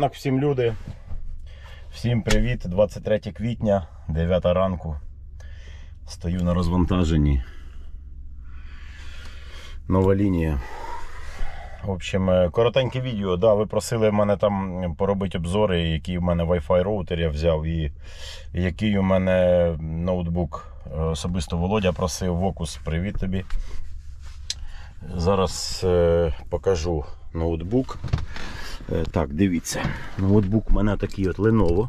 ранок всім люди. Всім привіт, 23 квітня, 9 ранку. Стою на розвантаженні. Нова лінія. В общем, е, коротеньке відео. Да, ви просили мене там поробити обзори, який у мене Wi-Fi роутер я взяв і який у мене ноутбук. Е, Особисто Володя просив Vocus. Привіт тобі. Зараз е, покажу ноутбук. Е, Так, дивіться. Ноутбук у мене такий от Lenovo.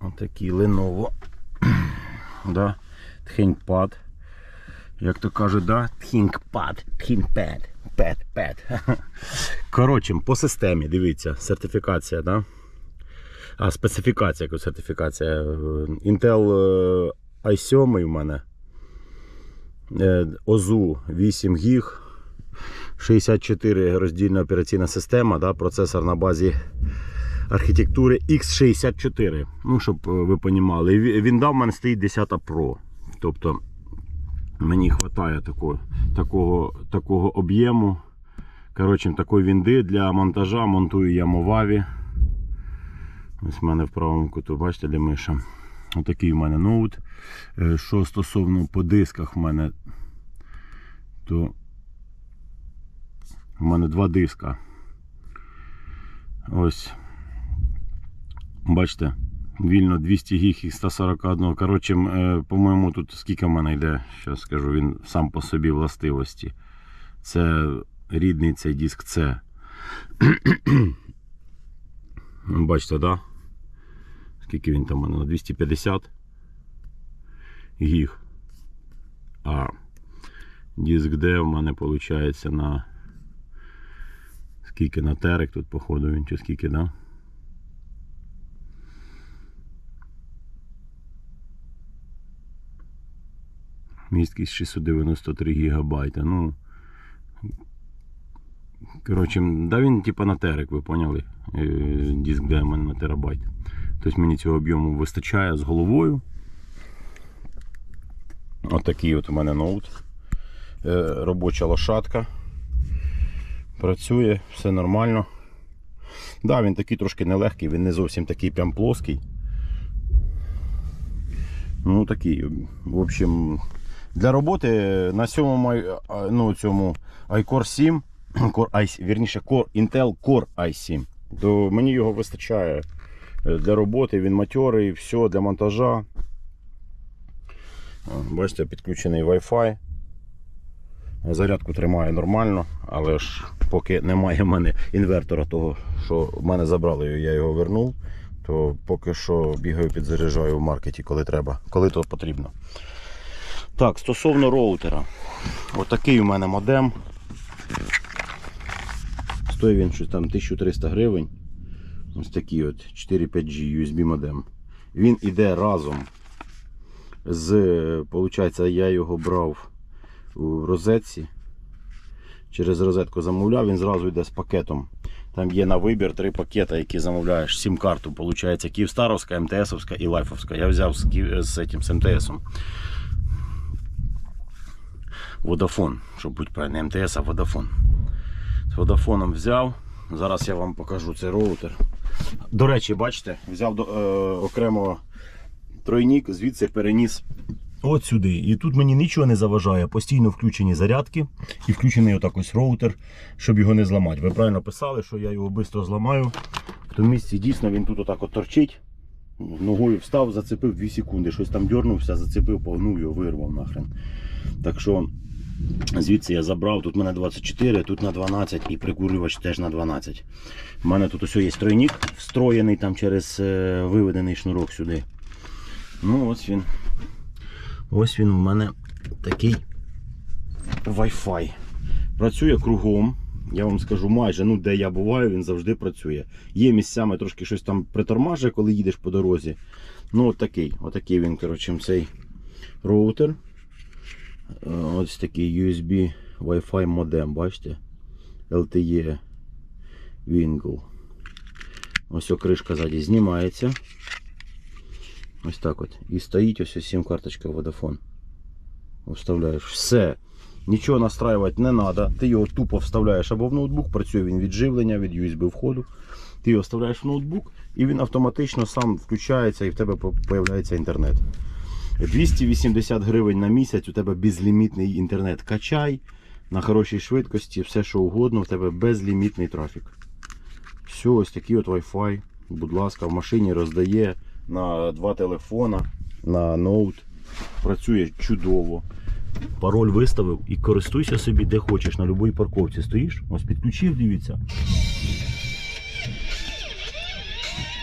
Отакий Lenovo. да. ThinkPad. Як то кажуть, да? ThinkPad. ThinkPad. Pad, pad. Коротше, по системі, дивіться, сертифікація, да? А, специфікація, яка сертифікація. Е, Intel е, i7 у мене. ОЗУ 8 гіг. 64 роздільна операційна система, да, процесор на базі архітектури X64. Ну, щоб е, ви ві- Він дав мене стоїть 10 Pro. Тобто мені вистачає такого, такого, такого об'єму. Коротше, такої вінди для монтажа монтую я Movavi. Ось в мене в правому куту, бачите, де миша. Отакий в мене ноут. Е, Що стосовно по дисках в мене, то у мене два диска. Ось. Бачите, вільно 200 гіг і 141. Коротше, е, по-моєму, тут скільки в мене йде, що скажу, він сам по собі властивості. Це рідний цей диск С. Бачите, да? Скільки він там у мене? На 250 гіг. А диск D в мене виходить на скільки на терек тут, походу, він чи скільки, да? Місткість 693 гігабайта. Ну. Коротше, да він типа на терек, ви поняли? Е, Диск де в мене на терабайт. Тобто мені цього об'єму вистачає з головою. Отакий от у мене ноут. Е, Робоча лошадка. Працює, все нормально. Да, він такий трошки нелегкий, він не зовсім такий прям плоский. Ну такий. В общем, для роботи на сьомому ну, цьому iCore 7, Core i, вірніше, Core, Intel Core i7, то мені його вистачає е, для роботи, він матьорий, все для монтажа. Бачите, підключений Wi-Fi. Зарядку тримає нормально, але ж поки немає в мене інвертора того, що в мене забрали, я його вернув, то поки що бігаю, підзаряджаю в маркеті, коли треба, коли то потрібно. Так, стосовно роутера. Отакий у мене модем. Стоїть він щось там 1300 гривень. Ось такий от 4-5G USB модем. Він іде разом з, виходить, я його брав у розетці. Через розетку замовляв, він зразу йде з пакетом. Там є на вибір три пакети, які замовляєш. Сім-карту, виходить, Київстаровська, МТСовська і Лайфовська. Я взяв з, з, цим, з МТСом. Водафон, щоб бути правильно, МТС, а Водафон. З Водафоном взяв. Зараз я вам покажу цей роутер. До речі, бачите, взяв е, окремо тройник, звідси переніс от сюди. І тут мені нічого не заважає. Постійно включені зарядки і включений отак ось роутер, щоб його не зламати. Ви правильно писали, що я його швидко зламаю. В тому місці дійсно він тут отак от торчить. Ногою встав, зацепив 2 секунди, щось там дернувся, зацепив, погнув його, вирвав нахрен. Так що звідси я забрав, тут в мене 24, тут на 12 і прикурювач теж на 12. У мене тут ось є тройник, встроєний там через е, виведений шнурок сюди. Ну ось він. Ось він в мене такий Wi-Fi. Працює кругом. Я вам скажу майже, ну де я буваю, він завжди працює. Є місцями трошки щось там притормажує, коли їдеш по дорозі. Ну, от такий, він, коротше, цей роутер. Е, Ось такий USB Wi-Fi модем, бачите? LTE Wingle. Ось о кришка ззаді знімається. Ось так от. І стоїть ось ось сім карточка Vodafone. Вставляєш. Все. Нічого настраювати не треба. Ти його тупо вставляєш або в ноутбук, працює він від живлення, від USB входу. Ти його вставляєш в ноутбук, і він автоматично сам включається і в тебе з'являється інтернет. 280 гривень на місяць, у тебе безлімітний інтернет. Качай на хорошій швидкості, все що угодно, в тебе безлімітний трафік. Все, ось такий от Wi-Fi. Будь ласка, в машині роздає на два телефона, на ноут. Працює чудово. Пароль виставив і користуйся собі де хочеш, на будь-якій парковці стоїш. Ось підключив, дивіться.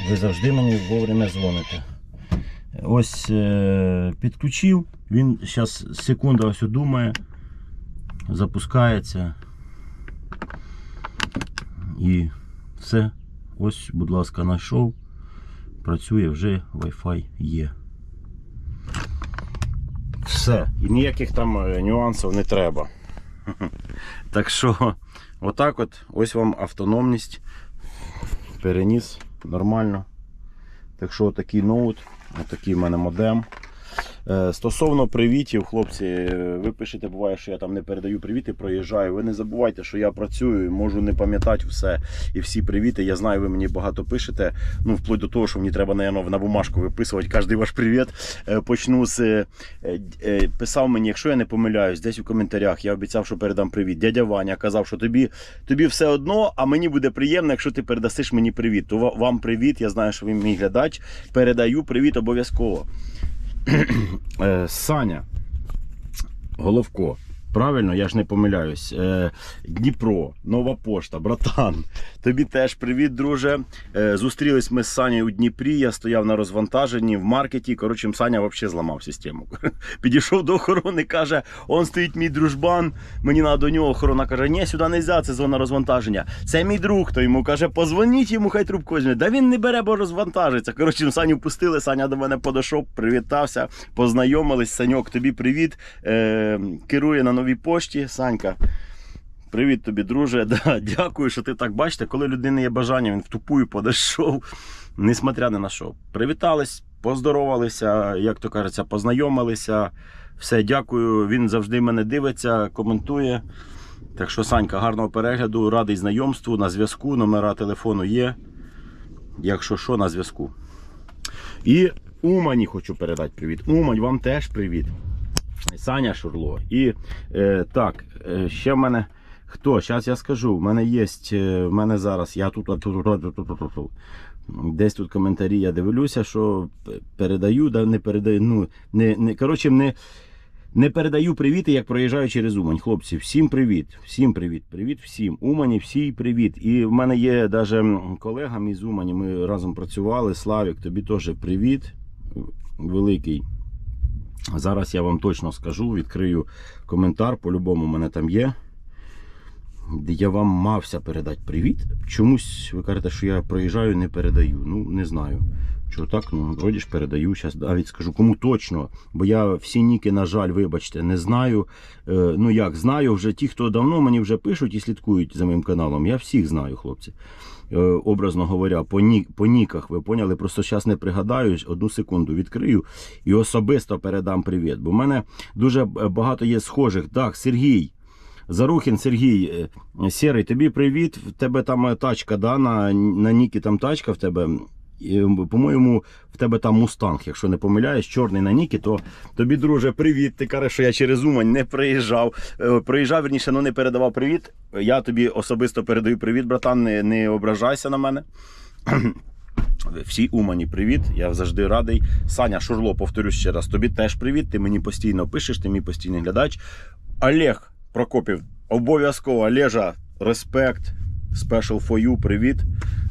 Ви завжди мені вовремя дзвоните. Ось е, підключив, він зараз секунда ось думає, запускається. І все. Ось, будь ласка, знайшов. Працює вже Wi-Fi є. Все. І ніяких там е, нюансів не треба. Так що, отак от, ось вам автономність. Переніс нормально. Так що отакий ноут, отакий в мене модем. Е, Стосовно привітів, хлопці, е, ви пишете, буває, що я там не передаю привіти, проїжджаю. Ви не забувайте, що я працюю, можу не пам'ятати все і всі привіти. Я знаю, ви мені багато пишете. Ну, вплоть до того, що мені треба, наверное, на бумажку виписувати кожен ваш привіт. Е, Почну з писав мені, якщо я не помиляюсь, десь у коментарях я обіцяв, що передам привіт. Дядя Ваня казав, що тобі, тобі все одно, а мені буде приємно, якщо ти передасиш мені привіт. То вам привіт. Я знаю, що ви мій глядач. Передаю привіт обов'язково. Е, Саня, Головко. Правильно, я ж не помиляюсь. Е, Дніпро, Нова пошта, братан. Тобі теж привіт, друже. Е, зустрілись ми з Санєю у Дніпрі. Я стояв на розвантаженні в маркеті. Коротше, Саня взагалі зламав систему. Підійшов до охорони, каже: он стоїть мій дружбан. Мені треба до нього. Охорона каже: ні, сюди не можна, це зона розвантаження. Це мій друг. То йому каже, позвоніть йому, хай трубку візьме. Да він не бере, бо розвантажиться. Коротше, Саню пустили. Саня до мене подійшов, привітався, познайомились. Саньок, тобі привіт. Е, керує на новій пошті. Санька. Привіт тобі, друже. Да, дякую, що ти так бачите, коли людини є бажання, він в тупую подійшов, несмотря ні на що. Привітались, поздоровалися, як то кажеться, познайомилися. Все, дякую. Він завжди мене дивиться, коментує. Так що, Санька, гарного перегляду, радий знайомству, на зв'язку, номера телефону є. Якщо що, на зв'язку. І Умані хочу передати привіт. Умань, вам теж привіт. Саня Шурло. І е, так, е, ще в мене хто? Зараз я скажу. В мене є. В мене зараз. Я тут. Десь тут коментарі я дивлюся, що передаю, да не передаю. Ну, не, не, коротше, не, не передаю привіти, як проїжджаю через Умань. Хлопці, всім привіт. Всім привіт. Привіт всім. Умані, всі привіт. І в мене є навіть колега мій Умані. Ми разом працювали. Славік, тобі теж привіт. Великий. Зараз я вам точно скажу, відкрию коментар, по-любому мене там є. Я вам мався передати привіт. Чомусь ви кажете, що я проїжджаю, не передаю. Ну, не знаю. Чого так, ну, вроді ж передаю. Зараз навіть скажу, кому точно. Бо я всі ніки, на жаль, вибачте, не знаю. Е, ну як, знаю вже ті, хто давно мені вже пишуть і слідкують за моїм каналом. Я всіх знаю, хлопці. Е, образно говоря, по, ні, по ніках, ви поняли? Просто зараз не пригадаю, одну секунду відкрию і особисто передам привіт. Бо в мене дуже багато є схожих. Так, Сергій. Зарухін Сергій, е, Сірий, тобі привіт. В тебе там е, тачка, да, на, на Нікі там тачка в тебе. По-моєму, в тебе там мустанг, якщо не помиляюсь, чорний на Нікі, то тобі, друже, привіт. Ти кажеш, що я через Умань не приїжджав. Е, Приїжджав, верніше, ну не передавав привіт. Я тобі особисто передаю привіт, братан. Не, не ображайся на мене. Всі Умані, привіт. Я завжди радий. Саня Шурло, повторюсь ще раз, тобі теж привіт. Ти мені постійно пишеш, ти мій постійний глядач. Олег Прокопів, обов'язково Олежа, респект. Special for you, привіт.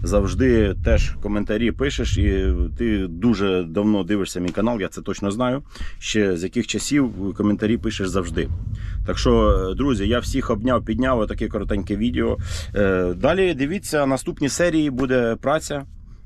Завжди теж коментарі пишеш, і ти дуже давно дивишся мій канал, я це точно знаю. Ще з яких часів коментарі пишеш завжди. Так що, друзі, я всіх обняв, підняв отаке коротеньке відео. Е, Далі дивіться, наступні серії буде праця.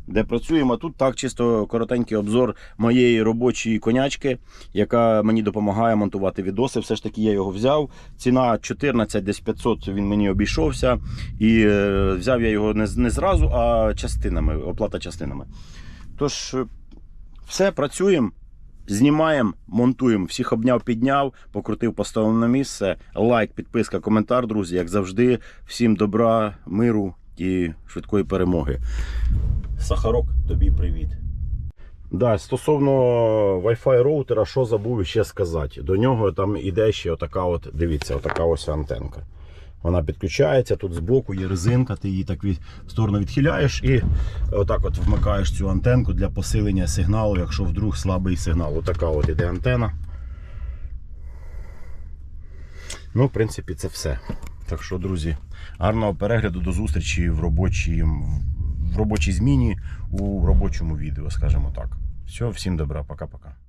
Де працюємо тут так, чисто коротенький обзор моєї робочої конячки, яка мені допомагає монтувати відоси. Все ж таки я його взяв. Ціна 14, десь 500 він мені обійшовся. І е, взяв я його не, не зразу, а частинами, оплата частинами. Тож, е, все, працюємо. Знімаємо, монтуємо. Всіх обняв, підняв, покрутив, поставив на місце. Лайк, підписка, коментар, друзі. Як завжди, всім добра, миру і швидкої перемоги. Сахарок, тобі привіт. Да, стосовно Wi-Fi роутера, що забув ще сказати. До нього там іде ще отака от, дивіться, отака ось антенка. Вона підключається, тут збоку є резинка, ти її так від, в сторону відхиляєш і отак от вмикаєш цю антенку для посилення сигналу, якщо вдруг слабий сигнал. Отака от іде антена. Ну, в принципі, це все. Так що, друзі, гарного перегляду, до зустрічі в робочій, в робочій зміні у робочому відео, скажімо так. Все, всім добра, пока-пока.